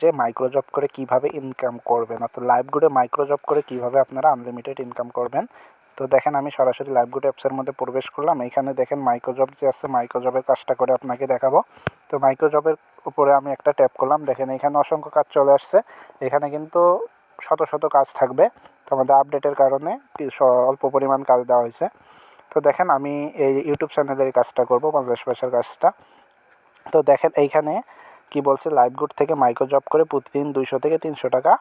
যে micro job করে কীভাবে ইনকাম করবেন। অর্থাৎ লাইভ গুডে মাইক্রো জব করে কীভাবে আপনারা আনলিমিটেড ইনকাম করবেন। তো দেখেন, আমি সরাসরি লাইভ গুড অ্যাপসের মধ্যে প্রবেশ করলাম। এখানে দেখেন মাইক্রো জব যে আছে মাইক্রো জবের কাজটা করে আপনাকে দেখাবো। তো মাইক্রো জবের উপরে আমি একটা ট্যাপ করলাম। দেখেন, এখানে অসংখ্য কাজ চলে আসছে। এখানে কিন্তু শত শত কাজ থাকবে। তো আমাদের আপডেটের কারণে অল্প পরিমাণ কাজ দেওয়া হয়েছে। তো দেখেন, আমি এই ইউটিউব চ্যানেলের কাজটা করব, পঞ্চাশ পয়সার কাজটা। তো দেখেন, এইখানে কি বলছে লাইভ গুড থেকে মাইক্রো জব করে প্রতিদিন দুইশো থেকে তিনশো টাকা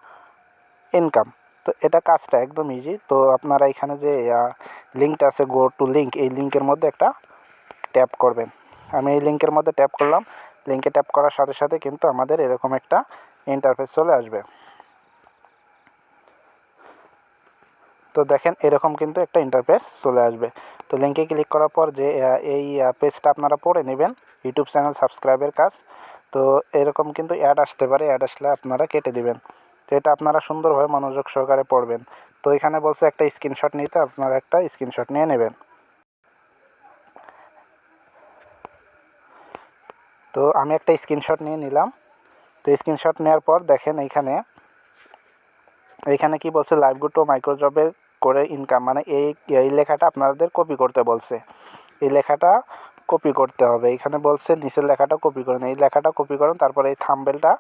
ইনকাম তো এটা কাজটা একদম ইজি তো আপনারা এখানে যে লিঙ্কটা আছে গো টু লিঙ্ক এই লিঙ্কের মধ্যে একটা ট্যাপ করবেন। আমি এই লিঙ্কের মধ্যে ট্যাপ করলাম। লিঙ্কে ট্যাপ করার সাথে সাথে কিন্তু আমাদের এরকম একটা ইন্টারফেস চলে আসবে। তো দেখেন, এরকম কিন্তু একটা ইন্টারফেস চলে আসবে। তো লিঙ্কে ক্লিক করার পর যে এই পেজটা আপনারা পড়ে নেবেন। ইউটিউব চ্যানেল সাবস্ক্রাইবের কাজ। তো এরকম কিন্তু অ্যাড আসতে পারে অ্যাড আসলে আপনারা কেটে দিবেন। তো এটা আপনারা সুন্দরভাবে মনোযোগ সহকারে পড়বেন। তো এখানে বলছে একটা স্ক্রিনশট নিতে, আপনারা একটা স্ক্রিনশট নিয়ে নেবেন। তো আমি একটা স্ক্রিনশট নিয়ে নিলাম। তো স্ক্রিনশট নেওয়ার পর দেখেন এইখানে এইখানে কি বলছে লাইভ গুড ও মাইক্রো জবের করে ইনকাম মানে এই এই লেখাটা আপনাদের কপি করতে বলছে। এই লেখাটা কপি করতে হবে। এখানে বলছে, নিচের লেখাটা কপি করেন। এই লেখাটা কপি করেন, তারপরে এই থাম্বেলটা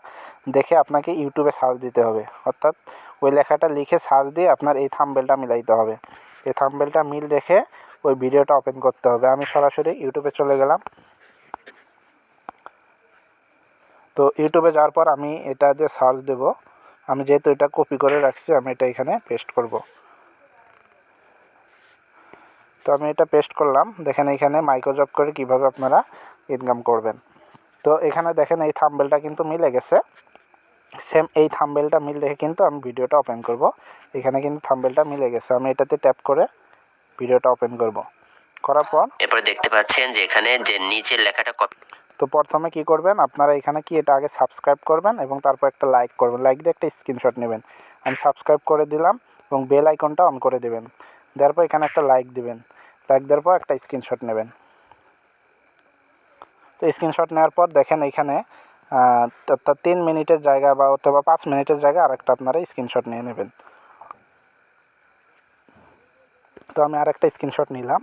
দেখে আপনাকে ইউটিউবে সার্চ দিতে হবে। অর্থাৎ ওই লেখাটা লিখে সার্চ দিয়ে আপনার এই থাম্বেলটা মিলাইতে হবে। এই থাম্বেলটা মিল রেখে ওই ভিডিওটা ওপেন করতে হবে। আমি সরাসরি ইউটিউবে চলে গেলাম। তো ইউটিউবে যাওয়ার পর আমি এটা দিয়ে সার্চ দেব, আমি যেহেতু এটা কপি করে রাখছি, আমি এটা এখানে পেস্ট করব। তো আমি এটা পেস্ট করলাম। দেখেন এখানে মাইক্রো জব করে কীভাবে আপনারা ইনকাম করবেন। তো এখানে দেখেন এই থাম্বেলটা কিন্তু মিলে গেছে। সেম এই থাম্বেলটা মিল রেখে কিন্তু আমি ভিডিওটা ওপেন করব। এখানে কিন্তু থাম্বেলটা মিলে গেছে। আমি এটাতে ট্যাপ করে ভিডিওটা ওপেন করব। করার পর এরপরে দেখতে পাচ্ছেন যে এখানে যে নিচের লেখাটা কপি তো প্রথমে কি করবেন? আপনারা এখানে কি এটা আগে সাবস্ক্রাইব করবেন এবং তারপর একটা লাইক করবেন। লাইক দিয়ে একটা স্ক্রিনশট নেবেন। আমি সাবস্ক্রাইব করে দিলাম এবং বেল আইকনটা অন করে দেবেন। দেওয়ার পর এখানে একটা লাইক দিবেন। লাইক দেওয়ার পর একটা স্ক্রিনশট নেবেন। তো স্ক্রিনশট নেওয়ার পর দেখেন এখানে তা তিন মিনিটের জায়গা বা অথবা পাঁচ মিনিটের জায়গা আরেকটা আপনারা স্ক্রিনশট নিয়ে নেবেন। তো আমি আরেকটা স্ক্রিনশট নিলাম।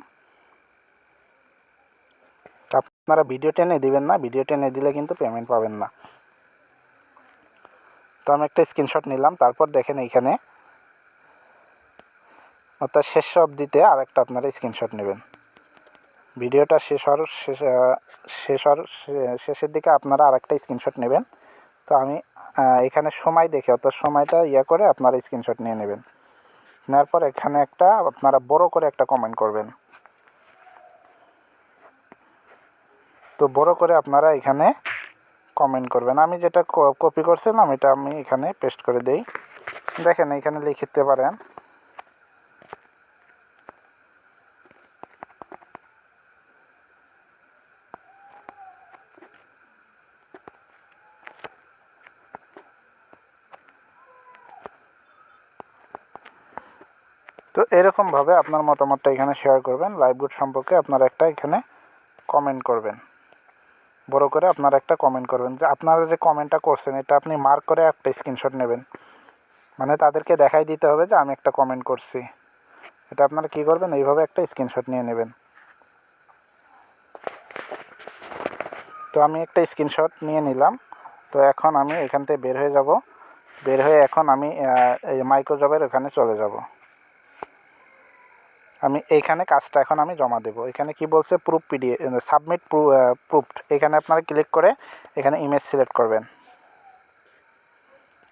আপনারা ভিডিও টেনে দিবেন না ভিডিও টেনে দিলে কিন্তু পেমেন্ট পাবেন না। তো আমি একটা স্ক্রিনশট নিলাম, তারপর দেখেন এইখানে অর্থাৎ শেষ অবধিতে আর একটা আপনারা স্ক্রিনশট নেবেন। ভিডিওটা শেষ হওয়ার শেষ শেষ হওয়ার শেষের দিকে আপনারা আর একটা স্ক্রিনশট নেবেন। তো আমি এখানে সময় দেখে, অর্থাৎ সময়টা ইয়ে করে আপনারা স্ক্রিনশট নিয়ে নেবেন। নেওয়ার পর এখানে একটা আপনারা বড় করে একটা কমেন্ট করবেন। তো বড় করে আপনারা এখানে কমেন্ট করবেন। আমি যেটা কপি করছিলাম, এটা আমি এখানে পেস্ট করে দেই। দেখেন, এখানে লিখতে পারেন। তো এরকমভাবে আপনার মতামতটা এখানে শেয়ার করবেন। লাইভ গুড সম্পর্কে আপনারা একটা এখানে কমেন্ট করবেন। বড় করে আপনারা একটা কমেন্ট করবেন যে আপনারা যে কমেন্টটা করছেন, এটা আপনি মার্ক করে একটা স্ক্রিনশট নেবেন। মানে তাদেরকে দেখাই দিতে হবে যে আমি একটা কমেন্ট করছি। এটা আপনারা কী করবেন? এইভাবে একটা স্ক্রিনশট নিয়ে নেবেন। তো আমি একটা স্ক্রিনশট নিয়ে নিলাম। তো এখন আমি এখান থেকে বের হয়ে যাব। বের হয়ে এখন আমি মাইক্রোজবের ওখানে চলে যাব। আমি এইখানে কাজটা এখন আমি জমা দেবো। এখানে কি বলছে? প্রুফ পিডিএফ সাবমিট প্রুফড এখানে আপনারা ক্লিক করে এখানে ইমেজ সিলেক্ট করবেন।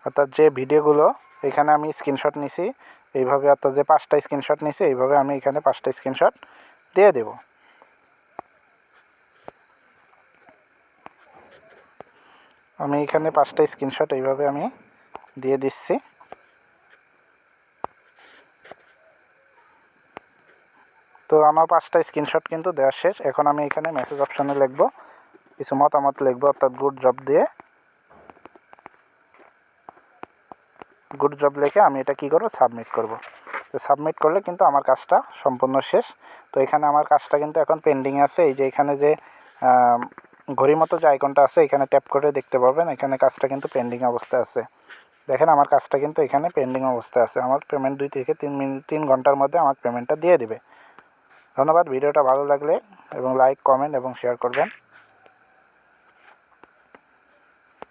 অর্থাৎ যে ভিডিওগুলো এখানে আমি স্ক্রিনশট নিছি, এইভাবে অর্থাৎ যে পাঁচটা স্ক্রিনশট নিছি, এইভাবে আমি এখানে পাঁচটা স্ক্রিনশট দিয়ে দেব। আমি এখানে পাঁচটা স্ক্রিনশট এইভাবে আমি দিয়ে দিচ্ছি। তো আমার পাঁচটা স্ক্রিনশট কিন্তু দেওয়া শেষ। এখন আমি এখানে মেসেজ অপশানে লিখব। কিছু মতামত লিখব অর্থাৎ গুড জব দিয়ে। গুড জব লিখে আমি এটা কি করব? সাবমিট করব। তো সাবমিট করলে কিন্তু আমার কাজটা সম্পূর্ণ শেষ। তো এখানে আমার কাজটা কিন্তু এখন পেন্ডিং আছে। এই যে এখানে যে ঘড়ির মতো যে আইকনটা আছে, এখানে ট্যাপ করে দেখতে পাবেন এখানে কাজটা কিন্তু পেন্ডিং অবস্থায় আছে। দেখেন আমার কাজটা কিন্তু এখানে পেন্ডিং অবস্থায় আছে। আমার পেমেন্ট দুই থেকে তিন মিনিট তিন ঘণ্টার মধ্যে আমার পেমেন্টটা দিয়ে দেবে। ধন্যবাদ ভিডিওটা ভালো লাগলে এবং লাইক কমেন্ট এবং শেয়ার করবেন।